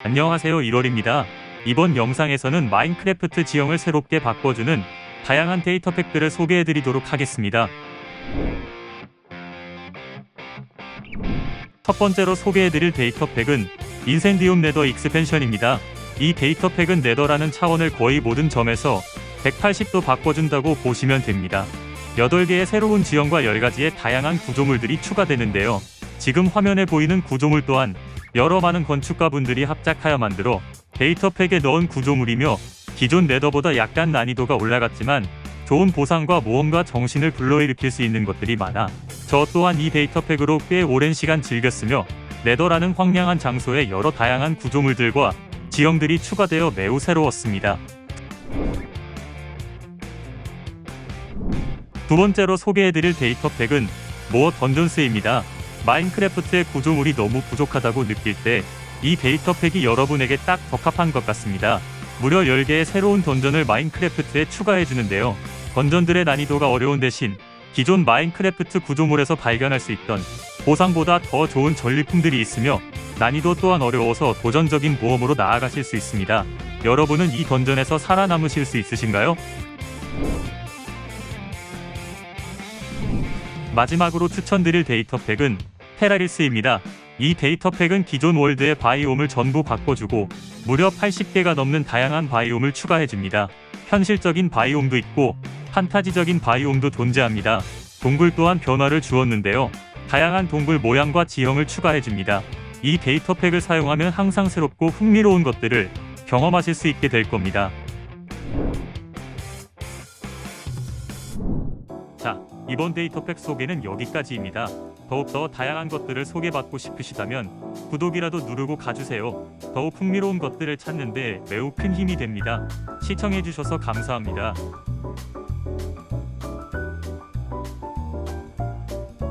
안녕하세요 1월입니다. 이번 영상에서는 마인크래프트 지형을 새롭게 바꿔주는 다양한 데이터 팩들을 소개해드리도록 하겠습니다. 첫 번째로 소개해드릴 데이터 팩은 인센디움 네더 익스펜션입니다. 이 데이터 팩은 네더라는 차원을 거의 모든 점에서 180도 바꿔준다고 보시면 됩니다. 8개의 새로운 지형과 10가지의 다양한 구조물들이 추가되는데요. 지금 화면에 보이는 구조물 또한 여러 많은 건축가분들이 합작하여 만들어 데이터 팩에 넣은 구조물이며 기존 네더보다 약간 난이도가 올라갔지만 좋은 보상과 모험과 정신을 불러일으킬 수 있는 것들이 많아 저 또한 이 데이터 팩으로 꽤 오랜 시간 즐겼으며 네더라는 황량한 장소에 여러 다양한 구조물들과 지형들이 추가되어 매우 새로웠습니다. 두 번째로 소개해드릴 데이터 팩은 모어 던전스입니다. 마인크래프트의 구조물이 너무 부족하다고 느낄 때 이 데이터 팩이 여러분에게 딱 적합한 것 같습니다. 무려 10개의 새로운 던전을 마인크래프트에 추가해 주는데요. 던전들의 난이도가 어려운 대신 기존 마인크래프트 구조물에서 발견할 수 있던 보상보다 더 좋은 전리품들이 있으며 난이도 또한 어려워서 도전적인 모험으로 나아가실 수 있습니다. 여러분은 이 던전에서 살아남으실 수 있으신가요? 마지막으로 추천드릴 데이터 팩은 테라리스입니다. 이 데이터 팩은 기존 월드의 바이옴을 전부 바꿔주고 무려 80개가 넘는 다양한 바이옴을 추가해줍니다. 현실적인 바이옴도 있고 판타지적인 바이옴도 존재합니다. 동굴 또한 변화를 주었는데요. 다양한 동굴 모양과 지형을 추가해줍니다. 이 데이터 팩을 사용하면 항상 새롭고 흥미로운 것들을 경험하실 수 있게 될 겁니다. 자, 이번 데이터팩 소개는 여기까지입니다. 더욱더 다양한 것들을 소개받고 싶으시다면 구독이라도 누르고 가주세요. 더욱 흥미로운 것들을 찾는데 매우 큰 힘이 됩니다. 시청해주셔서 감사합니다.